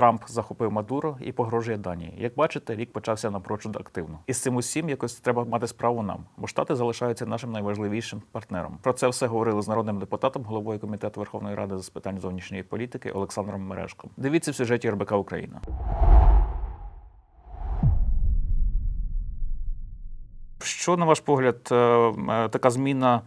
Трамп захопив Мадуро і погрожує Данії. Як бачите, рік почався напрочуд активно. І з цим усім якось треба мати справу нам, бо штати залишаються нашим найважливішим партнером. Про це все говорили з народним депутатом, головою комітету Верховної Ради з питань зовнішньої політики Олександром Мережком. Дивіться в сюжеті РБК Україна. Що, на ваш погляд, е, е, така зміна,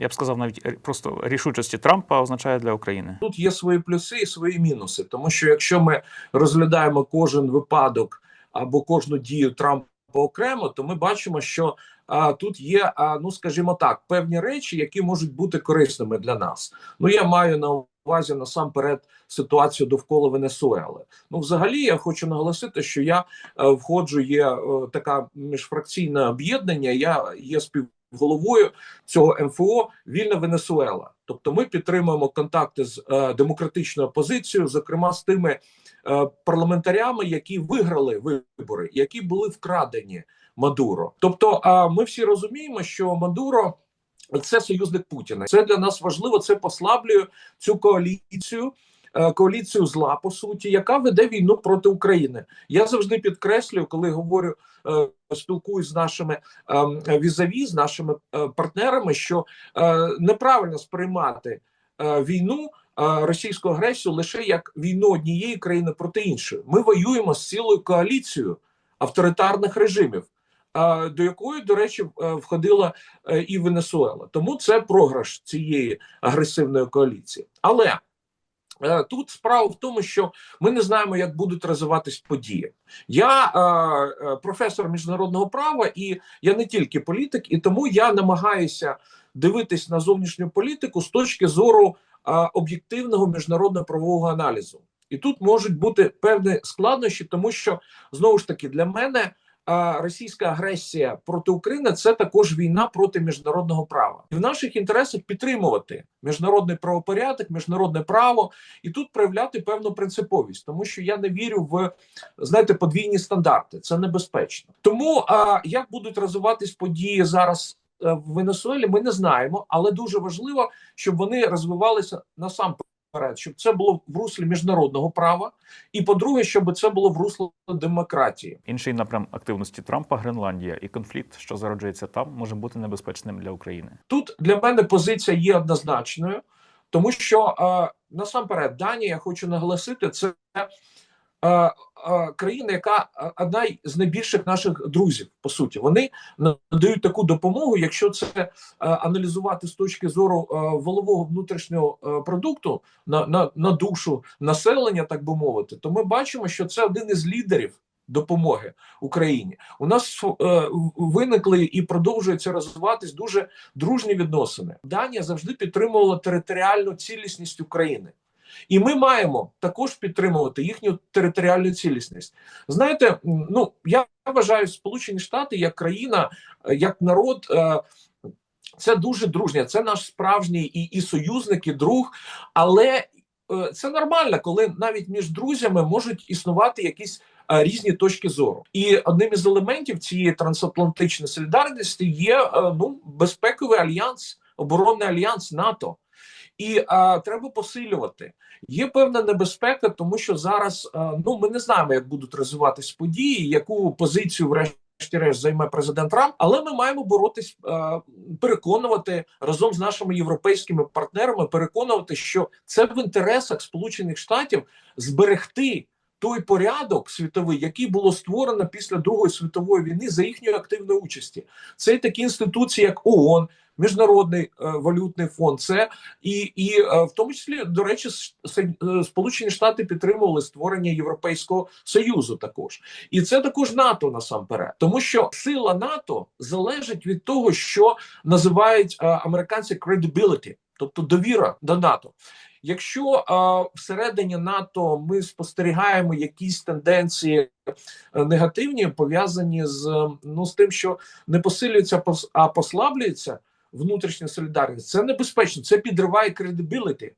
я б сказав, навіть просто рішучості Трампа означає для України? Тут є свої плюси і свої мінуси, тому що якщо ми розглядаємо кожен випадок або кожну дію Трампа окремо, то ми бачимо, що а, тут є, а, ну скажімо так, певні речі, які можуть бути корисними для нас. Ну я маю на увазі насамперед ситуацію довкола Венесуели. Ну, взагалі, я хочу наголосити, що я е, входжу, є е, така міжфракційне об'єднання. Я є співголовою цього МФО Вільна Венесуела. Тобто, ми підтримуємо контакти з е, демократичною опозицією, зокрема з тими е, парламентарями, які виграли вибори, які були вкрадені Мадуро. Тобто, а ми всі розуміємо, що Мадуро. Це союзник Путіна. Це для нас важливо. Це послаблює цю коаліцію, е, коаліцію зла по суті, яка веде війну проти України. Я завжди підкреслюю, коли говорю, е, спілкуюсь з нашими ем, візаві, з нашими е, партнерами, що неправильно сприймати війну. Російську агресію лише як війну однієї країни проти іншої. Ми воюємо з цілою коаліцією авторитарних режимів, до якої, до речі, е, входила е, і Венесуела. Тому це програш цієї агресивної коаліції. Але е, тут справа в тому, що ми не знаємо, як будуть розвиватись події. Я професор міжнародного права, і я не тільки політик, і тому я намагаюся дивитись на зовнішню політику з точки зору об'єктивного міжнародно-правового аналізу. І тут можуть бути певні складнощі, тому що знову ж таки для мене російська агресія проти України це також війна проти міжнародного права. І в наших інтересах підтримувати міжнародний правопорядок, міжнародне право і тут проявляти певну принциповість, тому що я не вірю в знаєте подвійні стандарти. Це небезпечно. Тому а, як будуть розвиватись події зараз е, в Венесуелі, ми не знаємо, але дуже важливо, щоб вони розвивалися насамперед, щоб це було в руслі міжнародного права, і по-друге, щоб це було в руслі демократії. Інший напрям активності Трампа Гренландія і конфлікт, що зароджується там, може бути небезпечним для України. Тут для мене позиція є однозначною, тому що е, насамперед Данія, я хочу наголосити, це країна, яка е, одна з найбільших наших друзів, по суті, вони надають таку допомогу. Якщо це е, аналізувати з точки зору е, волового внутрішнього е, продукту на, на, на душу населення, так би мовити, то ми бачимо, що це один із лідерів. Допомоги Україні у нас е, виникли і продовжуються розвиватись дуже дружні відносини. Данія завжди підтримувала територіальну цілісність України, і ми маємо також підтримувати їхню територіальну цілісність. Знаєте, ну я вважаю Сполучені Штати як країна, е, як народ. е, Це дуже дружня, це наш справжній і, і союзник, і друг, але е, це нормально, коли навіть між друзями можуть існувати якісь різні точки зору. І одним із елементів цієї трансатлантичної солідарності є ну безпековий альянс, оборонний альянс НАТО. І а, треба посилювати. Є певна небезпека, тому що зараз а, ну ми не знаємо, як будуть розвиватись події, яку позицію врешті-решт займе президент Трамп, але ми маємо боротись, переконувати разом з нашими європейськими партнерами, переконувати, що це в інтересах Сполучених Штатів зберегти. Той порядок світовий, який було створено після Другої світової війни за їхньої активної участі, це такі інституції, як ООН, Міжнародний е, валютний фонд, це і, і е, в тому числі, до речі, е, Сполучені Штати підтримували створення Європейського союзу. Також і це також НАТО насамперед, тому що сила НАТО залежить від того, що називають е, американці credibility, тобто довіра до НАТО. Якщо е, всередині НАТО ми спостерігаємо якісь тенденції е, негативні, пов'язані з е, ну з тим, що не посилюється, пос- а послаблюється внутрішня солідарність, це небезпечно, це підриває credibility,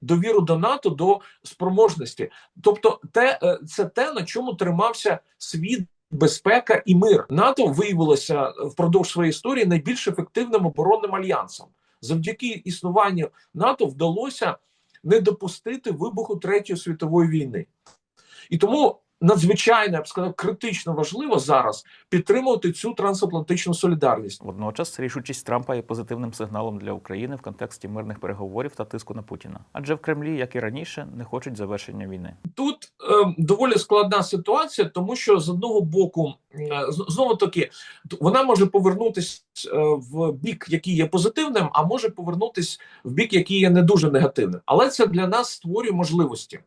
довіру до НАТО, до спроможності. Тобто, те е, це те, на чому тримався світ. Безпека і мир НАТО виявилося впродовж своєї історії найбільш ефективним оборонним альянсом. Завдяки існуванню НАТО вдалося не допустити вибуху третьої світової війни. І тому надзвичайно я б сказав критично важливо зараз підтримувати цю трансатлантичну солідарність. Водночас рішучість Трампа є позитивним сигналом для України в контексті мирних переговорів та тиску на Путіна. Адже в Кремлі, як і раніше, не хочуть завершення війни. Тут е, доволі складна ситуація, тому що з одного боку, е, знову таки, вона може повернутися е, в бік, який є позитивним, а може повернутися в бік, який є не дуже негативним. Але це для нас створює можливості.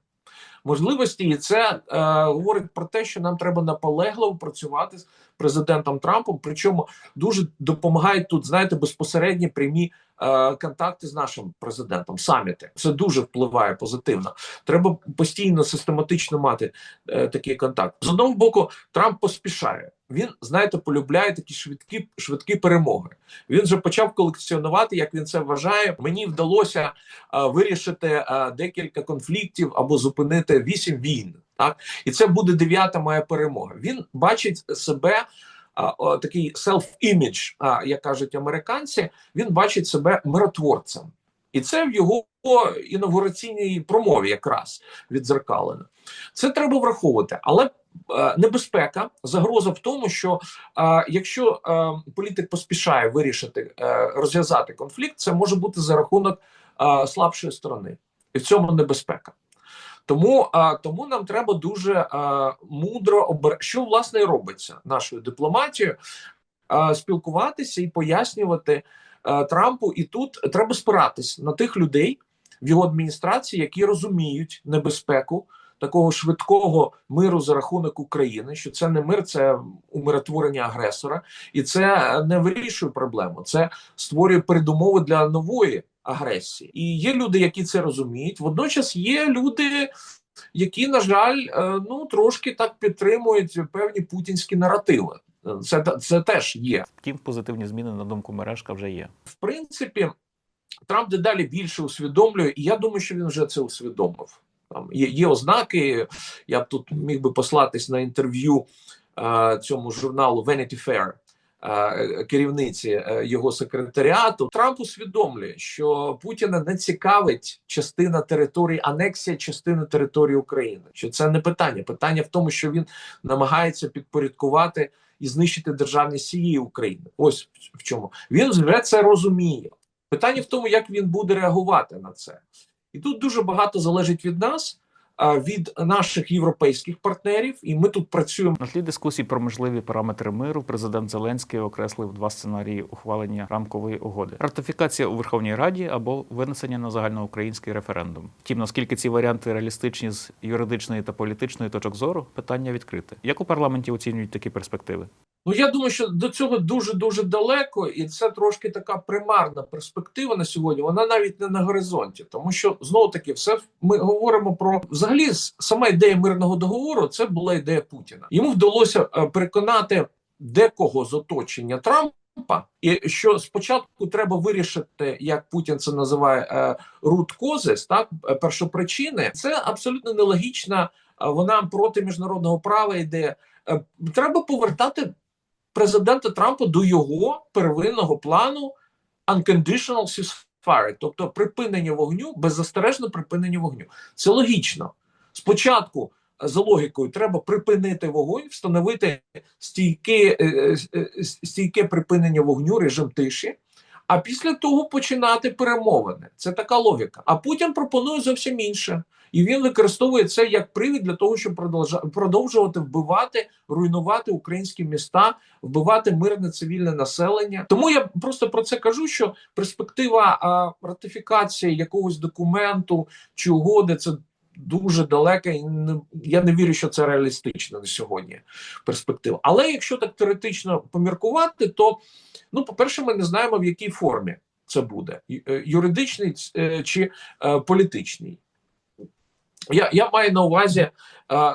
Можливості, і це е, говорить про те, що нам треба наполегливо працювати президентом Трампом. Причому дуже допомагають тут, знаєте, безпосередні прямі е, контакти з нашим президентом. Саміти це дуже впливає позитивно. Треба постійно систематично мати е, такий контакт. З одного боку, Трамп поспішає. Він, знаєте, полюбляє такі швидкі швидкі перемоги. Він вже почав колекціонувати, як він це вважає. Мені вдалося е, вирішити е, декілька конфліктів або зупинити вісім війн. Так і це буде дев'ята моя перемога. Він бачить себе. Такий а, як кажуть американці, він бачить себе миротворцем, і це в його інаугураційній промові якраз відзеркалено. Це треба враховувати, але е, небезпека, загроза в тому, що е, якщо е, політик поспішає вирішити розв'язати конфлікт, це може бути за рахунок слабшої сторони, і в цьому небезпека. Тому, а, тому нам треба дуже а, мудро обер... що власне робиться нашою дипломатією, а, спілкуватися і пояснювати а, Трампу. І тут треба спиратись на тих людей в його адміністрації, які розуміють небезпеку такого швидкого миру за рахунок України. Що це не мир, це умиротворення агресора, і це не вирішує проблему. Це створює передумови для нової агресії. І є люди, які це розуміють. Водночас є люди, які, на жаль, е, ну трошки так підтримують певні путінські наративи. Це, це теж є. Втім, позитивні зміни на думку мережка вже є. В принципі, Трамп дедалі більше усвідомлює, і я думаю, що він вже це усвідомив. Там є, є ознаки. Я б тут міг би послатись на інтерв'ю е, цьому журналу Vanity Fair, керівниці е, його секретаріату. Трамп усвідомлює, що Путіна не цікавить частина території, анексія частини території України. Що це не питання. Питання в тому, що він намагається підпорядкувати і знищити державність всієї України. Ось в чому він вже це розуміє. Питання в тому, як він буде реагувати на це, і тут дуже багато залежить від нас, від наших європейських партнерів, і ми тут працюємо. На тлі дискусій про можливі параметри миру президент Зеленський окреслив два сценарії ухвалення рамкової угоди: ратифікація у Верховній Раді або винесення на загальноукраїнський референдум. Втім, наскільки ці варіанти реалістичні з юридичної та політичної точок зору, питання відкрите. Як у парламенті оцінюють такі перспективи? Ну я думаю, що до цього дуже дуже далеко, і це трошки така примарна перспектива на сьогодні. Вона навіть не на горизонті, тому що знову таки, все ми говоримо про взагалі сама ідея мирного договору. Це була ідея Путіна. Йому вдалося е, переконати декого з оточення Трампа, і що спочатку треба вирішити, як Путін це називає е, root causes, так е, першопричини. Це абсолютно нелогічна. Вона проти міжнародного права йде. Треба повертати президента Трампа до його первинного плану unconditional ceasefire, тобто припинення вогню, беззастережне припинення вогню. Це логічно. Спочатку, е, за логікою, треба припинити вогонь, встановити стійке, е, е, стійке припинення вогню, режим тиші. А після того починати перемовини. Це така логіка. А Путін пропонує зовсім інше. І він використовує це як привід для того, щоб продовжувати вбивати, руйнувати українські міста, вбивати мирне цивільне населення. Тому я просто про це кажу: що перспектива а, ратифікації якогось документу чи угоди це дуже далека, і я не вірю, що це реалістично на сьогодні. Перспектива. Але якщо так теоретично поміркувати, то ну, по-перше, ми не знаємо в якій формі це буде: е, юридичний е, чи е, політичний. Я, я маю на увазі,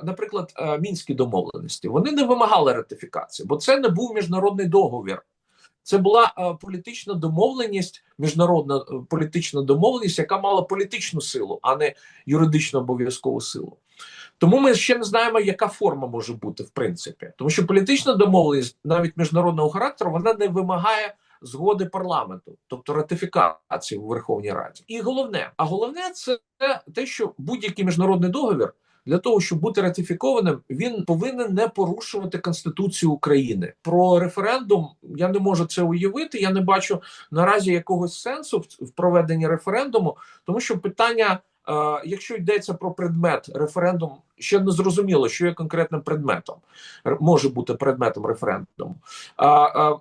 наприклад, мінські домовленості. Вони не вимагали ратифікації, бо це не був міжнародний договір. Це була е, політична домовленість, міжнародна е, політична домовленість, яка мала політичну силу, а не юридично обов'язкову силу. Тому ми ще не знаємо, яка форма може бути в принципі, тому що політична домовленість, навіть міжнародного характеру, вона не вимагає згоди парламенту, тобто ратифікації у Верховній Раді. І головне, а головне це те, що будь-який міжнародний договір для того, щоб бути ратифікованим, він повинен не порушувати Конституцію України. Про референдум я не можу це уявити. Я не бачу наразі якогось сенсу в, проведенні референдуму, тому що питання. е, Якщо йдеться про предмет референдум, ще не зрозуміло, що є конкретним предметом, може бути предметом референдуму. А, а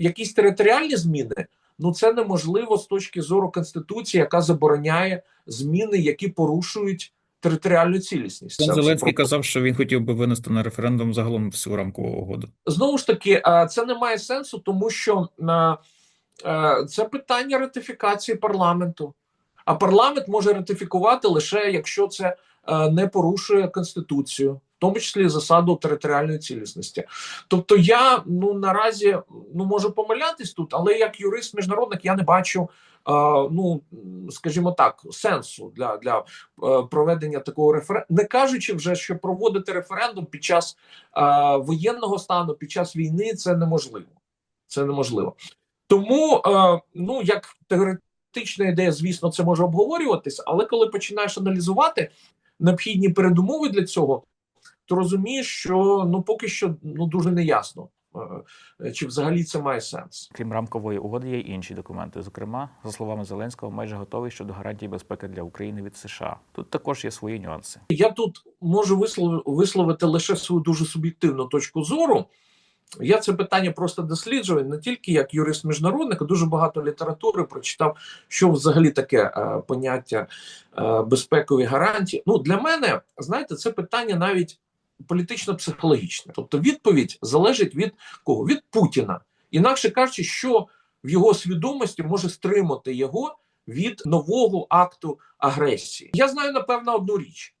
якісь територіальні зміни, ну це неможливо з точки зору конституції, яка забороняє зміни, які порушують територіальну цілісність. Пан Це- Зеленський казав, що він хотів би винести на референдум загалом всю рамкову угоду. знову ж таки, це не має сенсу, тому що це питання ратифікації парламенту. А парламент може ратифікувати лише якщо це не порушує конституцію, в тому числі засаду територіальної цілісності. Тобто, я ну наразі ну можу помилятись тут, але як юрист міжнародник я не бачу. Ну, скажімо так, сенсу для, для е, проведення такого референдуму, не кажучи вже, що проводити референдум під час е, воєнного стану під час війни це неможливо. Це неможливо. Тому, е, ну як теоретична ідея, звісно, це може обговорюватися, але коли починаєш аналізувати необхідні передумови для цього, то розумієш, що ну поки що ну дуже неясно, е, чи взагалі це має сенс. Крім рамкової угоди, є й інші документи. Зокрема, за словами Зеленського, майже готовий щодо гарантій безпеки для України від США. Тут також є свої нюанси. Я тут можу вислов- висловити лише свою дуже суб'єктивну точку зору. Я це питання просто досліджую не тільки як юрист міжнародник, а дуже багато літератури прочитав, що взагалі таке е, поняття е, безпекові гарантії. Ну для мене, знаєте, це питання навіть політично-психологічне. Тобто, відповідь залежить від кого? Від Путіна. Інакше кажучи, що в його свідомості може стримати його від нового акту агресії. Я знаю напевно одну річ: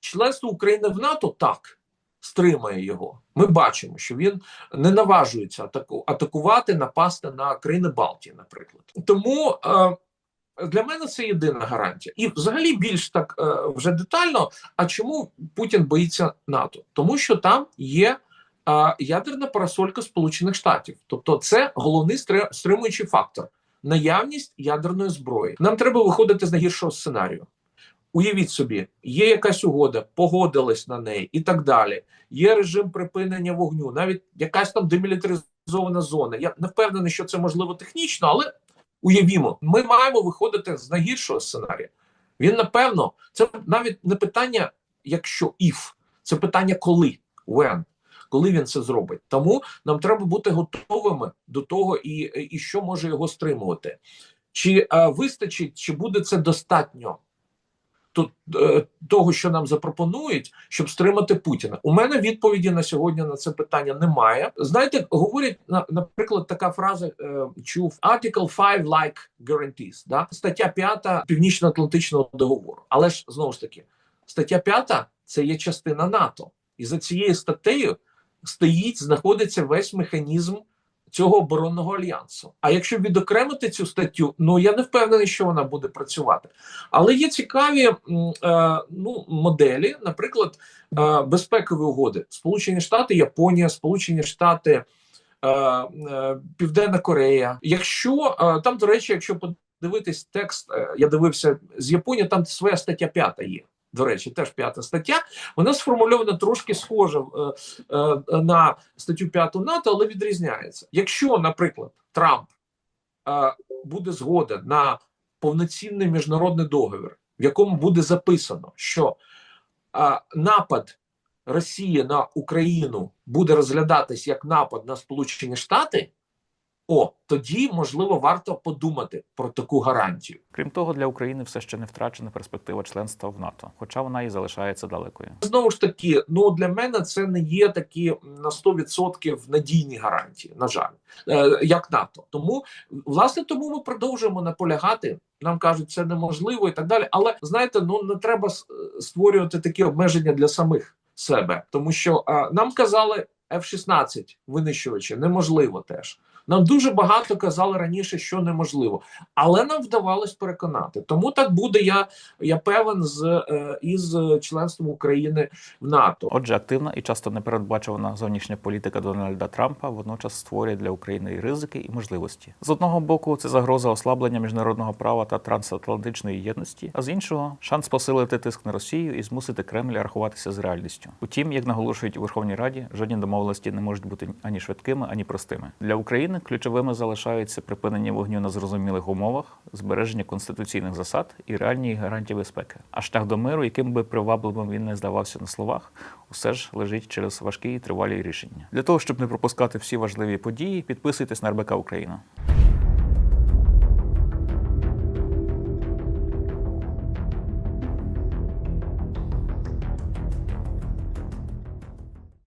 членство України в НАТО так стримає його. Ми бачимо, що він не наважується атаку, атакувати, напасти на країни Балтії, наприклад. Тому е, для мене це єдина гарантія. І взагалі більш так е, вже детально. А чому Путін боїться НАТО? Тому що там є. е, Ядерна парасолька Сполучених Штатів, тобто це головний стримуючий фактор наявність ядерної зброї. Нам треба виходити з найгіршого сценарію. Уявіть собі, є якась угода, погодились на неї і так далі. Є режим припинення вогню, навіть якась там демілітаризована зона. Я не впевнений, що це можливо технічно, але уявімо, ми маємо виходити з найгіршого сценарія. Він напевно, це навіть не питання, якщо if, це питання коли, when, коли він це зробить. Тому нам треба бути готовими до того, і, і що може його стримувати. Чи а, вистачить, чи буде це достатньо? Е, того, що нам запропонують, щоб стримати Путіна. У мене відповіді на сьогодні на це питання немає. Знаєте, говорять на- наприклад, така фраза е, чув Article 5 like guarantees, да? стаття 5 Північно-Атлантичного договору. Але ж знову ж таки, стаття 5 це є частина НАТО, і за цією статтею стоїть, знаходиться весь механізм цього оборонного альянсу. А якщо відокремити цю статтю, ну я не впевнений, що вона буде працювати. Але є цікаві е, ну, моделі, наприклад, е, безпекові угоди: Сполучені Штати, Японія, Сполучені Штати, е, е, Південна Корея. Якщо е, там, до речі, якщо подивитись текст, е, я дивився з Японії, там своя стаття п'ята є. До речі, теж п'ята стаття. Вона сформульована трошки схоже е, е, на статтю 5 НАТО, але відрізняється. Якщо, наприклад, Трамп е, буде згоден на повноцінний міжнародний договір, в якому буде записано, що е, напад Росії на Україну буде розглядатись як напад на Сполучені Штати, о, тоді можливо варто подумати про таку гарантію. Крім того, для України все ще не втрачена перспектива членства в НАТО, хоча вона і залишається далекою. Знову ж таки, ну для мене це не є такі на 100% надійні гарантії, на жаль, е, як НАТО. Тому власне тому ми продовжуємо наполягати. Нам кажуть, це неможливо і так далі. Але знаєте, ну не треба створювати такі обмеження для самих себе, тому що е, нам казали F-16 винищувачі неможливо теж. Нам дуже багато казали раніше, що неможливо, але нам вдавалось переконати. Тому так буде. Я, я певен з е, із членством України в НАТО. Отже, активна і часто непередбачувана зовнішня політика Дональда Трампа водночас створює для України і ризики, і можливості. З одного боку, це загроза ослаблення міжнародного права та трансатлантичної єдності, а з іншого шанс посилити тиск на Росію і змусити Кремль рахуватися з реальністю. Утім, як наголошують у Верховній Раді, жодні домовленості не можуть бути ані швидкими, ані простими. Для України ключовими залишаються припинення вогню на зрозумілих умовах, збереження конституційних засад і реальні гарантії безпеки. А шлях до миру, яким би привабливим він не здавався на словах, усе ж лежить через важкі і тривалі рішення. Для того щоб не пропускати всі важливі події, підписуйтесь на РБК Україна.